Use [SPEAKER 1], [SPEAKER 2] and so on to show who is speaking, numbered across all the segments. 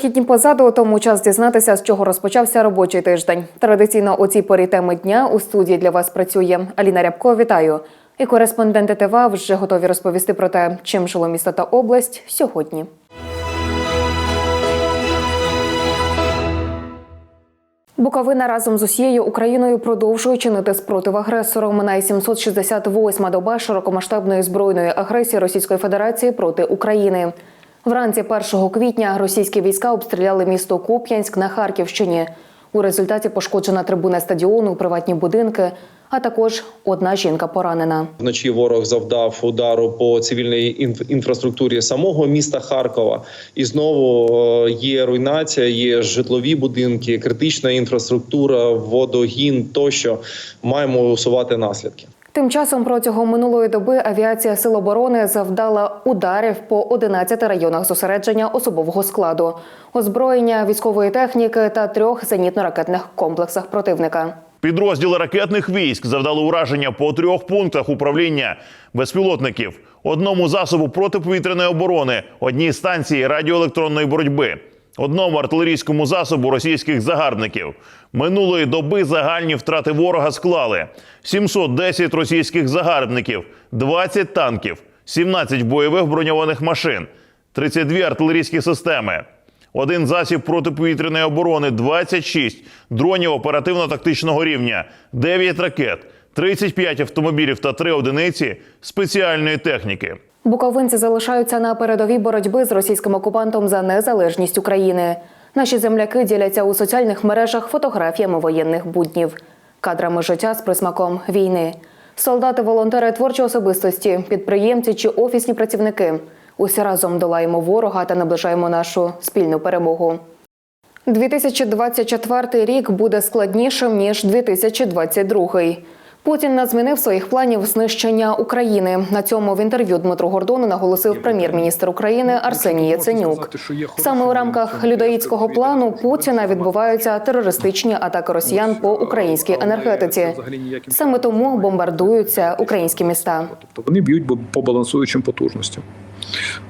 [SPEAKER 1] Вихідні позаду, тому час дізнатися, з чого розпочався робочий тиждень. Традиційно у цій порі теми дня у студії для вас працює Аліна Рябко. Вітаю! І кореспонденти ТВА вже готові розповісти про те, чим жило місто та область сьогодні. Буковина разом з усією Україною продовжує чинити спротив агресору. Минає 768-ма доба широкомасштабної збройної агресії Російської Федерації проти України. Вранці 1 квітня російські війська обстріляли місто Куп'янськ на Харківщині. У результаті пошкоджена трибуна стадіону, приватні будинки, а також одна жінка поранена.
[SPEAKER 2] Вночі ворог завдав удару по цивільній інф- інфраструктурі самого міста Харкова, і знову е, є руйнація, є житлові будинки, критична інфраструктура, водогін тощо маємо усувати наслідки.
[SPEAKER 1] Тим часом протягом минулої доби авіація Сил оборони завдала ударів по 11 районах зосередження особового складу, озброєння військової техніки та трьох зенітно-ракетних комплексах противника.
[SPEAKER 3] Підрозділи ракетних військ завдали ураження по трьох пунктах управління безпілотників, одному засобу протиповітряної оборони, одній станції радіоелектронної боротьби, одному артилерійському засобу російських загарбників. Минулої доби загальні втрати ворога склали 710 російських загарбників, 20 танків, 17 бойових броньованих машин, 32 артилерійські системи. Один засіб протиповітряної оборони, 26 дронів оперативно-тактичного рівня, 9 ракет, 35 автомобілів та 3 одиниці спеціальної техніки.
[SPEAKER 1] Буковинці залишаються на передовій боротьби з російським окупантом за незалежність України. Наші земляки діляться у соціальних мережах фотографіями воєнних буднів, кадрами життя з присмаком війни. Солдати, волонтери, творчі особистості, підприємці чи офісні працівники. Усі разом долаємо ворога та наближаємо нашу спільну перемогу. 2024 рік буде складнішим ніж 2022. Путін не змінив своїх планів знищення України. На цьому в інтерв'ю Дмитро Гордону наголосив прем'єр-міністр України Арсеній Яценюк. Саме у рамках людоїдського плану Путіна відбуваються терористичні атаки росіян по українській енергетиці. Саме тому бомбардуються українські міста.
[SPEAKER 4] Тобто вони б'ють по балансуючим потужностям.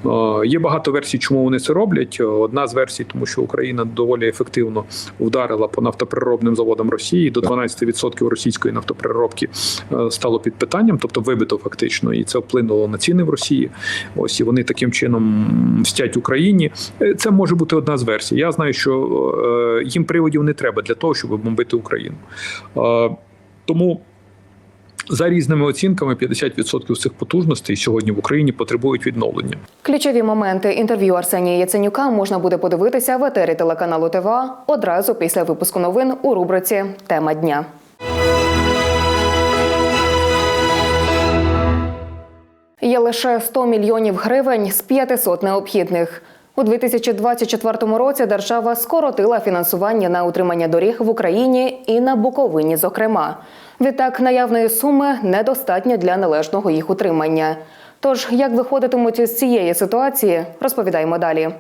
[SPEAKER 4] Е, Є багато версій, чому вони це роблять. Е, Одна з версій, тому що Україна доволі ефективно вдарила по нафтопереробним заводам Росії. До 12% російської нафтопереробки е, стало під питанням, тобто вибито фактично, і це вплинуло на ціни в Росії. Ось і вони таким чином мстять Україні. Це може бути одна з версій. Я знаю, що їм приводів не треба для того, щоб бомбити Україну. Тому за різними оцінками, 50% цих потужностей сьогодні в Україні потребують відновлення.
[SPEAKER 1] Ключові моменти інтерв'ю Арсенія Яценюка можна буде подивитися в етері телеканалу ТВА одразу після випуску новин у рубриці Тема дня. Є лише 100 мільйонів гривень з 500 необхідних. У 2024 році держава скоротила фінансування на утримання доріг в Україні і на Буковині, зокрема. Відтак, наявної суми недостатньо для належного їх утримання. Тож, як виходитимуть з цієї ситуації, розповідаємо далі.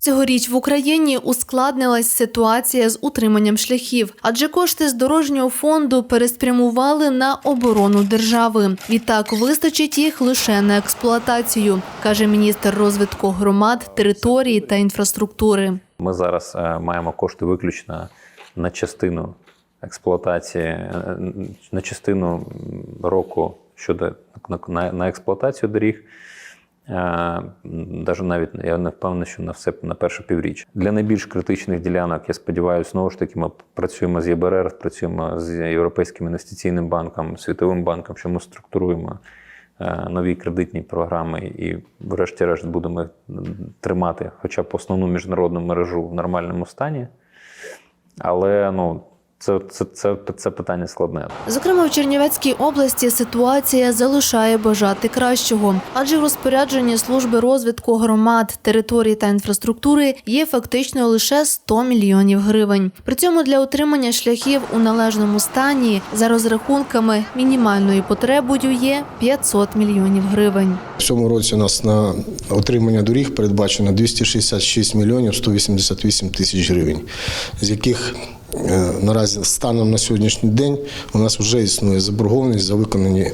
[SPEAKER 5] Цьогоріч в Україні ускладнилась ситуація з утриманням шляхів, адже кошти з дорожнього фонду переспрямували на оборону держави. Відтак вистачить їх лише на експлуатацію, каже міністр розвитку громад, території та інфраструктури.
[SPEAKER 6] Ми зараз е, маємо кошти виключно на частину експлуатації, е, на частину року щодо на, на, експлуатацію доріг. Навіть навіть я не впевнений, що на все на перше півріччя. Для найбільш критичних ділянок, я сподіваюся, знову ж таки, ми працюємо з ЄБРР, працюємо з Європейським інвестиційним банком, Світовим банком, що ми структуруємо е, нові кредитні програми і, врешті-решт, будемо тримати хоча б основну міжнародну мережу в нормальному стані. Але ну, це, це, це, це питання складне.
[SPEAKER 5] Зокрема, в Чернівецькій області ситуація залишає бажати кращого, адже в розпорядженні служби розвитку громад, територій та інфраструктури є фактично лише 100 мільйонів гривень. При цьому для утримання шляхів у належному стані за розрахунками мінімальною потребою є 500 мільйонів гривень.
[SPEAKER 7] В цьому році у нас на отримання доріг передбачено 266 мільйонів 188 тисяч гривень, з яких Наразі станом на сьогоднішній день у нас вже існує заборгованість за виконані е,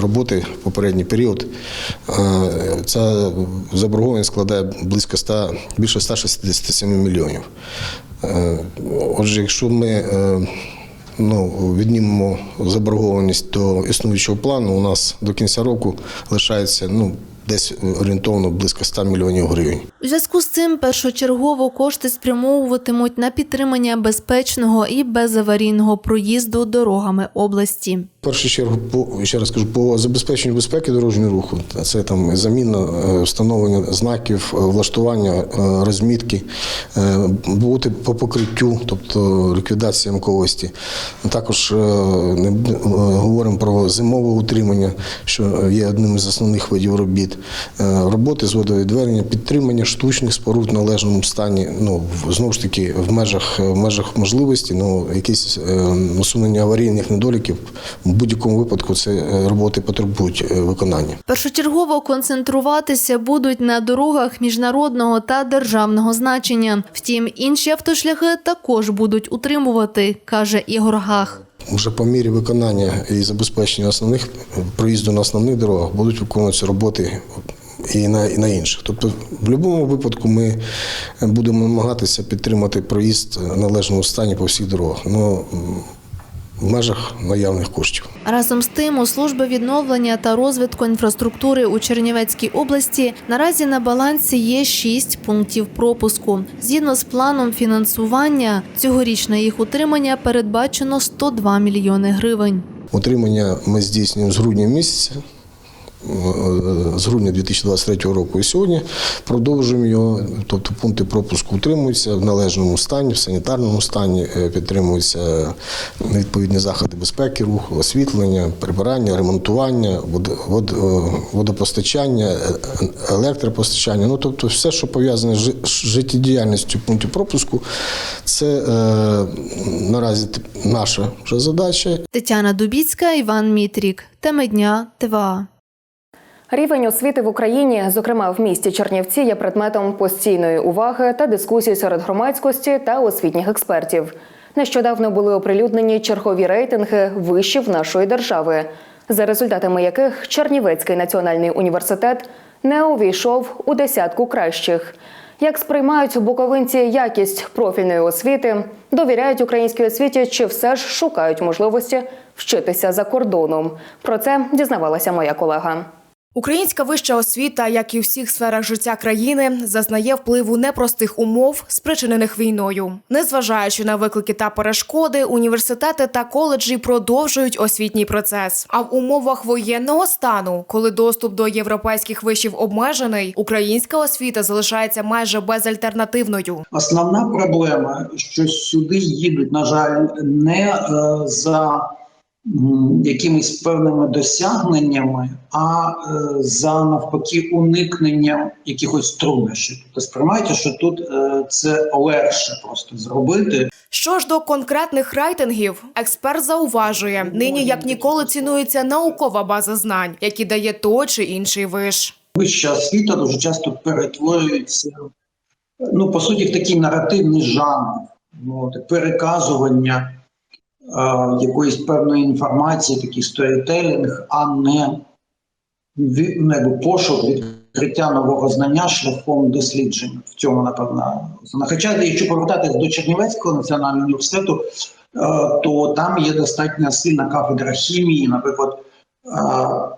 [SPEAKER 7] роботи в попередній період. Е, Ця заборгованість складає близько 100, більше 167 мільйонів. Е, Отже, якщо ми е, ну, віднімемо заборгованість до існуючого плану, у нас до кінця року лишається ну, десь орієнтовно близько 100 мільйонів гривень.
[SPEAKER 5] У зв'язку з цим першочергово кошти спрямовуватимуть на підтримання безпечного і безаварійного проїзду дорогами області.
[SPEAKER 7] Першу чергу, по ще раз кажу, по забезпеченню безпеки дорожнього руху, це там заміна, е, встановлення знаків, е, влаштування е, розмітки, бути по покриттю, тобто ліквідація ямковості. Також не говоримо про зимове утримання, що є одним із основних видів робіт. Роботи з водовідведення, підтримання штучних споруд в належному стані. Ну знову ж таки, в межах в межах можливості, ну якісь усунення аварійних недоліків. Будь-якому випадку це е, роботи потребують е, виконання.
[SPEAKER 5] Першочергово концентруватися будуть на дорогах міжнародного та державного значення. Втім, інші автошляхи також будуть утримувати, каже Ігор Гах.
[SPEAKER 7] Вже по мірі виконання і забезпечення основних проїзду на основних дорогах будуть виконуватися роботи і на, і на інших. Тобто, в будь-якому випадку ми будемо намагатися підтримати проїзд в належному стані по всіх дорогах. Ну, в межах наявних коштів.
[SPEAKER 5] Разом з тим, у служби відновлення та розвитку інфраструктури у Чернівецькій області наразі на балансі є шість пунктів пропуску. Згідно з планом фінансування, цьогоріч на їх утримання передбачено 102 мільйони гривень.
[SPEAKER 7] Утримання ми здійснюємо з грудня місяця. Е, З грудня 2023 року і сьогодні продовжуємо його. Тобто пункти пропуску утримуються в належному стані, в санітарному стані, е, підтримуються відповідні заходи безпеки, руху, освітлення, прибирання, ремонтування, е, водопостачання, е, електропостачання. Ну тобто, все, що пов'язане з життєдіяльністю пунктів пропуску, це е, наразі наша вже задача.
[SPEAKER 5] Тетяна Дубіцька, Іван Мітрік. Теми дня ТВА.
[SPEAKER 1] Рівень освіти в Україні, зокрема в місті Чернівці, є предметом постійної уваги та дискусій серед громадськості та освітніх експертів. Нещодавно були оприлюднені чергові рейтинги вишів нашої держави, за результатами яких Чернівецький національний університет не увійшов у десятку кращих. Як сприймають буковинці якість профільної освіти, довіряють українській освіті чи все ж шукають можливості вчитися за кордоном? Про це дізнавалася моя колега.
[SPEAKER 8] Українська вища освіта, як і у всіх сферах життя країни, зазнає впливу непростих умов, спричинених війною. Незважаючи на виклики та перешкоди, університети та коледжі продовжують освітній процес. А в умовах воєнного стану, коли доступ до європейських вишів обмежений, українська освіта залишається майже безальтернативною.
[SPEAKER 9] Основна проблема, що сюди їдуть, на жаль, не е, за якимись певними досягненнями, а е, за навпаки уникненням якихось труднощів. Тобто сприймайте, що тут е, це легше просто зробити.
[SPEAKER 8] Що ж до конкретних рейтингів, експерт зауважує, нині як ніколи цінується наукова база знань, які дає той чи інший виш.
[SPEAKER 9] Вища освіта дуже часто перетворюється, ну по суті, в такий наративний жанр, ну, переказування якоїсь певної інформації, такий сторітелінг, а не, ві- ну, пошук відкриття нового знання шляхом дослідження. В цьому напевно. Хоча, якщо повертатись до Чернівецького національного університету, е, то там є достатньо сильна кафедра хімії, наприклад. е,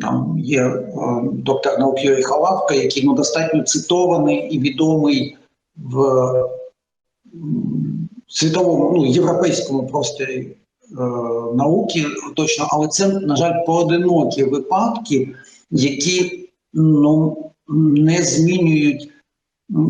[SPEAKER 9] Там є е, доктор наук Юрій Халавка, який ну, достатньо цитований і відомий в світовому, ну, європейському просторі е, науки точно, але це, на жаль, поодинокі випадки, які ну, не змінюють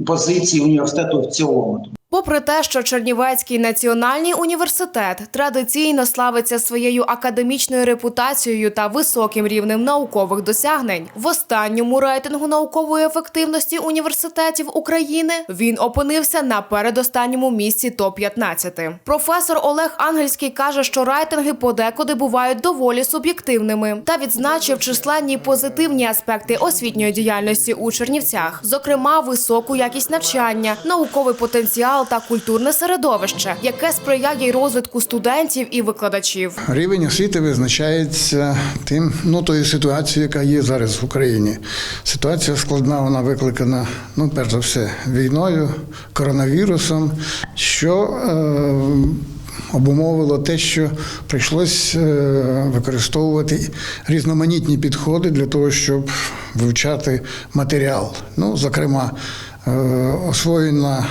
[SPEAKER 9] позиції університету в цілому.
[SPEAKER 8] Попри те, що Чернівецький національний університет традиційно славиться своєю академічною репутацією та високим рівнем наукових досягнень, в останньому рейтингу наукової ефективності університетів України він опинився на передостанньому місці топ 15 Професор Олег Ангельський каже, що рейтинги подекуди бувають доволі суб'єктивними та відзначив численні позитивні аспекти освітньої діяльності у Чернівцях, зокрема високу якість навчання, науковий потенціал потенціал та культурне середовище, яке сприяє розвитку студентів і викладачів.
[SPEAKER 10] Рівень освіти визначається тим, ну тою ситуацією, яка є зараз в Україні. Ситуація складна, вона викликана, ну, перш за все, війною, коронавірусом, що е, обумовило те, що прийшлось е, використовувати різноманітні підходи для того, щоб вивчати матеріал. Ну, зокрема, е, освоєна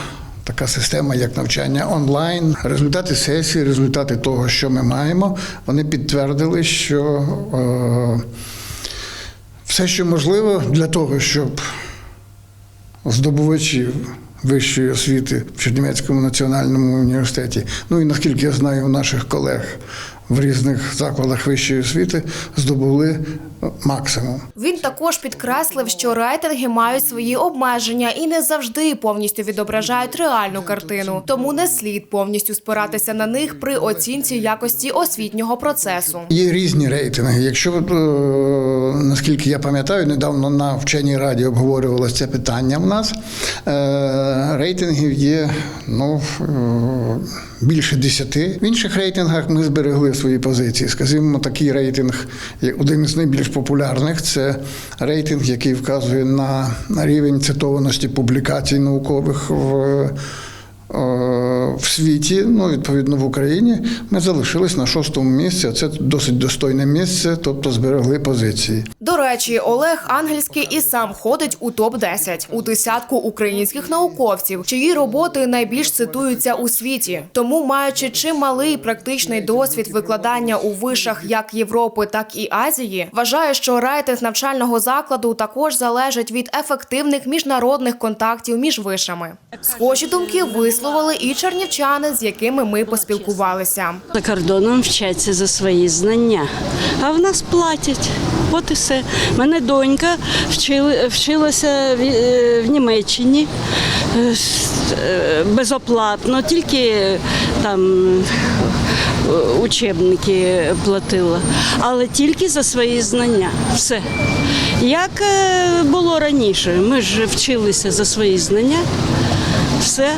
[SPEAKER 10] така система, як навчання онлайн. Результати сесії, результати того, що ми маємо, вони підтвердили, що е, все, що можливо для того, щоб здобувачів вищої освіти в Чернівецькому національному університеті, ну і наскільки я знаю, у наших колег в різних закладах вищої освіти здобули максимум.
[SPEAKER 8] Він також підкреслив, що рейтинги мають свої обмеження і не завжди повністю відображають реальну картину, тому не слід повністю спиратися на них при оцінці якості освітнього процесу.
[SPEAKER 10] Є різні рейтинги. Якщо е, наскільки я пам'ятаю, недавно на вченій раді обговорювалося це питання у нас. Е, рейтингів є ну, більше десяти. В інших рейтингах ми зберегли свої позиції. Скажімо, такий рейтинг, один із найбільш популярних, це рейтинг, який вказує на рівень цитованості публікацій наукових в. В світі, ну відповідно в Україні, ми залишились на шостому місці. а Це досить достойне місце, тобто зберегли позиції.
[SPEAKER 8] До речі, Олег Ангельський і сам ходить у топ 10 у десятку українських науковців, чиї роботи найбільш цитуються у світі. Тому, маючи чималий практичний досвід викладання у вишах як Європи, так і Азії, вважає, що рейтинг навчального закладу також залежить від ефективних міжнародних контактів між вишами. Схожі думки висловили і чернівчани, з якими ми поспілкувалися.
[SPEAKER 11] За кордоном вчаться за свої знання, а в нас платять. От і все. Мене донька вчилася в, е, в Німеччині е, е, безоплатно, тільки там учебники платила, але тільки за свої знання. Все. Як було раніше, ми ж вчилися за свої знання. Все.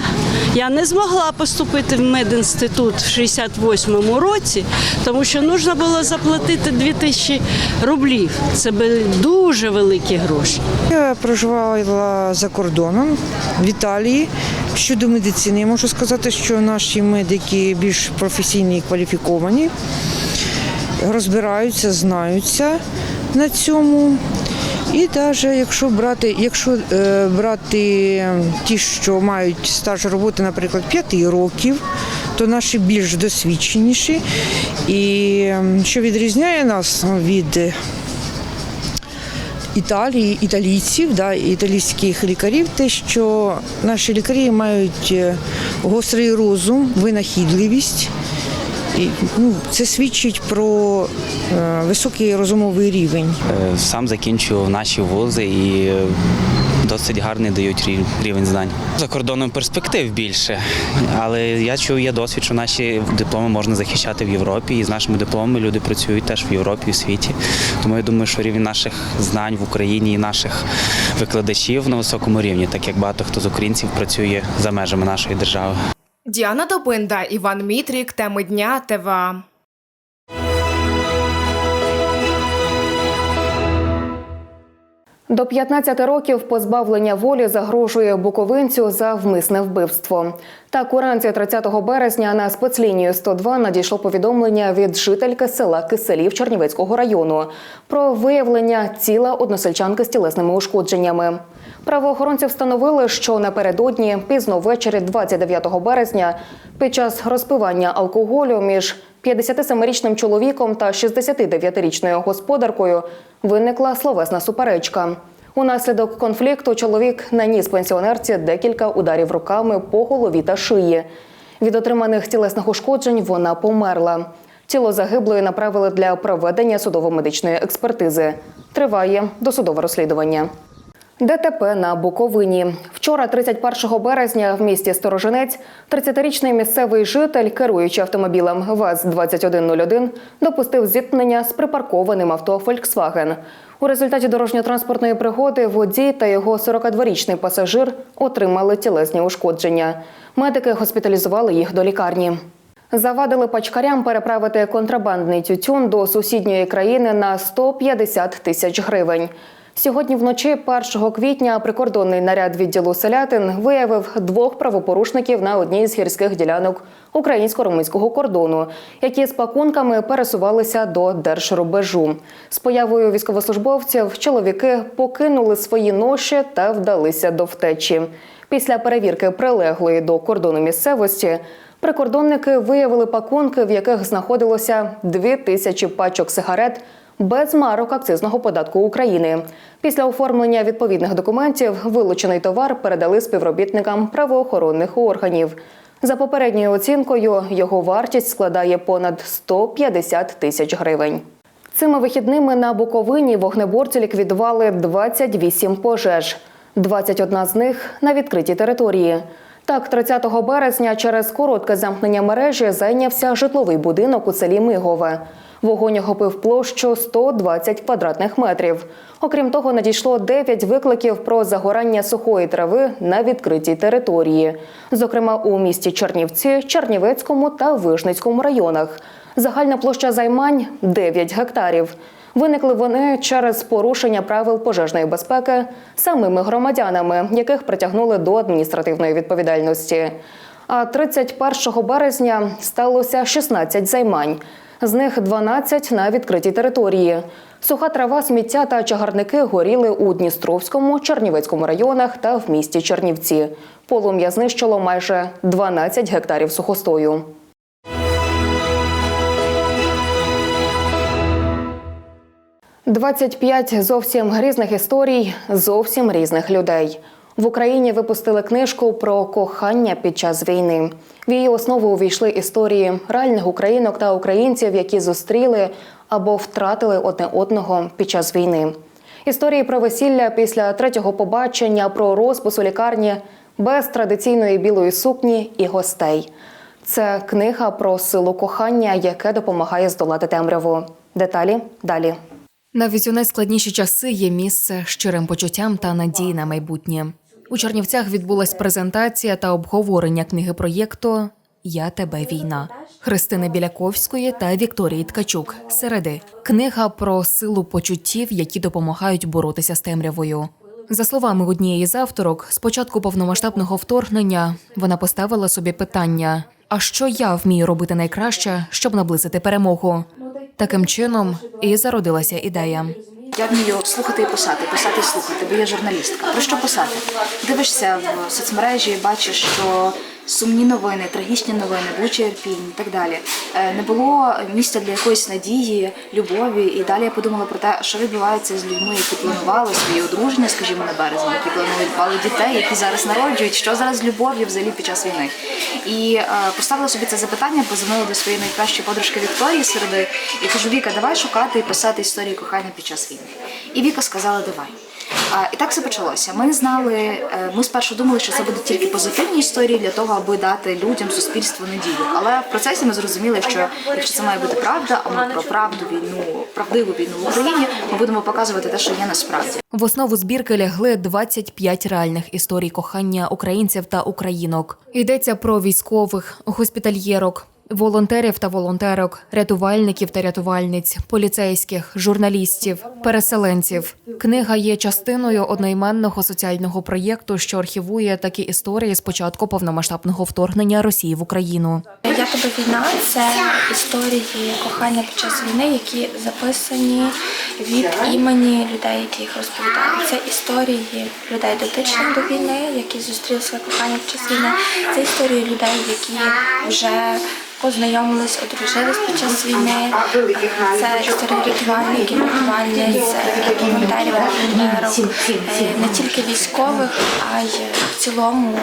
[SPEAKER 11] Я не змогла поступити в медінститут в 68-му році, тому що потрібно було заплатити 2000 рублів. Це були дуже великі гроші.
[SPEAKER 12] Я проживала за кордоном в Італії. Щодо медицини, я можу сказати, що наші медики більш професійні і кваліфіковані, розбираються, знаються на цьому. І навіть якщо брати, якщо е, брати ті, що мають стаж роботи, наприклад, 5 років, то наші більш досвідченіші. І що відрізняє нас від Італії, італійців, да, італійських лікарів, те, що наші лікарі мають е, гострий розум, винахідливість. І, ну, це свідчить про е, високий розумовий рівень.
[SPEAKER 13] Е, Сам закінчував наші вузи і досить гарний дають рівень знань. За кордоном перспектив більше, але я чув, є досвід, що наші дипломи можна захищати в Європі, і з нашими дипломами люди працюють теж в Європі, в світі. Тому я думаю, що рівень наших знань в Україні і наших викладачів на високому рівні, так як багато хто з українців працює за межами нашої держави.
[SPEAKER 8] Діана Добинда, Іван Мітрік, теми дня ТВА.
[SPEAKER 1] До 15 років позбавлення волі загрожує буковинцю за вмисне вбивство. Так, уранці 30 березня на спецлінію 102 надійшло повідомлення від жительки села Киселів Чернівецького району про виявлення тіла односельчанки з тілесними ушкодженнями. Правоохоронці встановили, що напередодні пізно ввечері 29 березня під час розпивання алкоголю між 57-річним чоловіком та 69-річною господаркою виникла словесна суперечка. Унаслідок конфлікту чоловік наніс пенсіонерці декілька ударів руками по голові та шиї. Від отриманих тілесних ушкоджень вона померла. Тіло загиблої направили для проведення судово-медичної експертизи. Триває досудове розслідування. ДТП на Буковині. Вчора, 31 березня, в місті Сторожинець, 30-річний місцевий житель, керуючи автомобілем ВАЗ-2101, допустив зіткнення з припаркованим авто «Фольксваген». У результаті дорожньо-транспортної пригоди водій та його 42-річний пасажир отримали тілесні ушкодження. Медики госпіталізували їх до лікарні. Завадили пачкарям переправити контрабандний тютюн до сусідньої країни на 150 тисяч гривень. Сьогодні вночі, 1 квітня, прикордонний наряд відділу селятин виявив двох правопорушників на одній з гірських ділянок українсько-румунського кордону, які з пакунками пересувалися до держрубежу. З появою військовослужбовців чоловіки покинули свої ноші та вдалися до втечі. Після перевірки прилеглої до кордону місцевості прикордонники виявили пакунки, в яких знаходилося дві тисячі пачок сигарет без марок акцизного податку України. Після оформлення відповідних документів вилучений товар передали співробітникам правоохоронних органів. За попередньою оцінкою його вартість складає понад 150 тисяч гривень. Цими вихідними на Буковині вогнеборці ліквідували 28 пожеж. 21 з них на відкритій території. Так, 30 березня через коротке замкнення мережі зайнявся житловий будинок у селі Мигове. Вогонь охопив площу 120 квадратних метрів. Окрім того, надійшло 9 викликів про загорання сухої трави на відкритій території, зокрема у місті Чернівці, Чернівецькому та Вишницькому районах. Загальна площа займань 9 гектарів. Виникли вони через порушення правил пожежної безпеки самими громадянами, яких притягнули до адміністративної відповідальності. А 31 березня сталося 16 займань. З них 12 на відкритій території. Суха трава, сміття та чагарники горіли у Дністровському, Чернівецькому районах та в місті Чернівці. Полум'я знищило майже 12 гектарів сухостою. «25 зовсім різних історій, зовсім різних людей. В Україні випустили книжку про кохання під час війни. В її основу увійшли історії реальних українок та українців, які зустріли або втратили одне одного під час війни. Історії про весілля після третього побачення, про розпис у лікарні без традиційної білої сукні і гостей. Це книга про силу кохання, яке допомагає здолати темряву. Деталі далі. Навіть у найскладніші часи є місце щирим почуттям та надії на майбутнє. У Чернівцях відбулась презентація та обговорення книги проєкту Я тебе війна Христини Біляковської та Вікторії Ткачук. Середи книга про силу почуттів, які допомагають боротися з темрявою. За словами однієї з авторок, з початку повномасштабного вторгнення вона поставила собі питання: а що я вмію робити найкраще, щоб наблизити перемогу? Таким чином і зародилася ідея.
[SPEAKER 14] Я вмію слухати і писати, писати і слухати, бо я журналістка. Про що писати? Дивишся в соцмережі, бачиш, що сумні новини, трагічні новини, Буча, Ірпінь і так далі. Е, Не було місця для якоїсь надії, любові. І далі я подумала про те, що відбувається з людьми, які планували свої одруження, скажімо, на березні, які планували дітей, які зараз народжують, що зараз з любов'ю взагалі під час війни. І е, поставила собі це запитання, позвонила до своєї найкращої подружки Вікторії середи і кажу: Віка, давай шукати і писати історії кохання під час війни. І Віка сказала, давай. І так все почалося. Ми знали, е, ми спершу думали, що це будуть тільки позитивні історії для того, аби дати людям суспільству надію. Але в процесі ми зрозуміли, що якщо це має бути правда, а ми про правду війну, правдиву війну в Україні, ми будемо показувати те, що є насправді.
[SPEAKER 1] В основу збірки лягли 25 реальних історій кохання українців та українок. Йдеться про військових, госпітальєрок, волонтерів та волонтерок, рятувальників та рятувальниць, поліцейських, журналістів, переселенців. Книга є частиною одноіменного соціального проєкту, що архівує такі історії з початку повномасштабного вторгнення Росії в Україну.
[SPEAKER 15] Я війна це історії кохання під час війни, які записані від імені людей, які їх розповідають. Це історії людей дотичних до війни, які зустріли своє кохання під час війни. Це історії людей, які вже познайомились, одружились під час війни. Це історії рятувальників, рятувальниць, волонтерів, волонтерок, е, не тільки військових, а й в цілому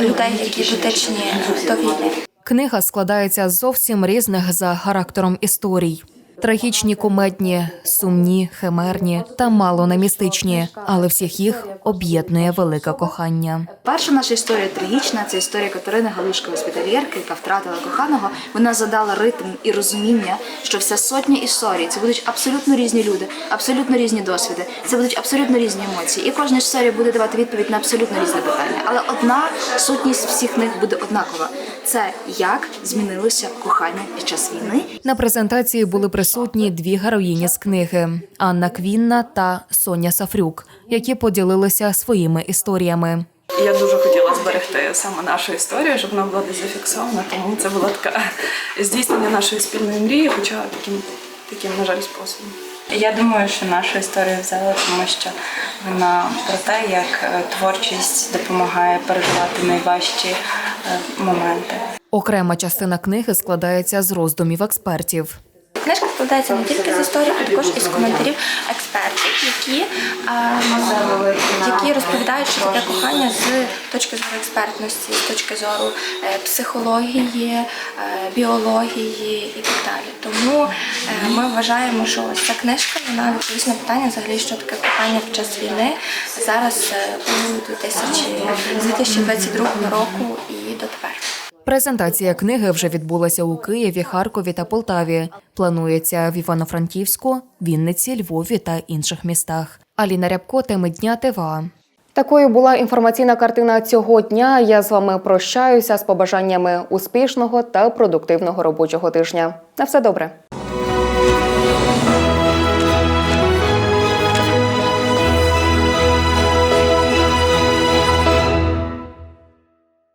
[SPEAKER 15] людей, які дотичні до війни.
[SPEAKER 1] Книга складається з зовсім різних за характером історій. Трагічні, кумедні, сумні, химерні та мало не містичні, але всіх їх об'єднує велике кохання.
[SPEAKER 14] Перша наша історія трагічна. Це історія Катерини Галушки, госпітальєрки, яка втратила коханого. Вона задала ритм і розуміння, що вся сотня історій це будуть абсолютно різні люди, абсолютно різні досвіди. Це будуть абсолютно різні емоції. І кожна історія буде давати відповідь на абсолютно різне питання. Але одна сутність всіх них буде однакова. Це як змінилося кохання під час війни
[SPEAKER 1] На презентації були присутні дві героїні з книги Анна Квінна та Соня Сафрюк, які поділилися своїми історіями.
[SPEAKER 16] Я дуже хотіла зберегти саме нашу історію, щоб вона була десь зафіксована, тому це було таке здійснення нашої спільної мрії, хоча таким, таким на жаль, способом.
[SPEAKER 17] Я думаю, що нашу історію взяли, тому що вона про те, як е, творчість допомагає переживати найважчі е, моменти.
[SPEAKER 1] Окрема частина книги складається з роздумів експертів.
[SPEAKER 15] Книжка складається не тільки з історії, а також із коментарів експертів, які, е, які розповідають, що таке кохання з точки зору експертності, з точки зору психології, біології і так далі. Тому ми вважаємо, що ось ця книжка вона відповість на питання взагалі, що таке кохання під час війни зараз е, у 2000, з 2022 року і дотепер.
[SPEAKER 1] Презентація книги вже відбулася у Києві, Харкові та Полтаві. Планується в Івано-Франківську, Вінниці, Львові та інших містах. Аліна Рябко, теми дня ТВА. Такою була інформаційна картина цього дня. Я з вами прощаюся з побажаннями успішного та продуктивного робочого тижня. На все добре.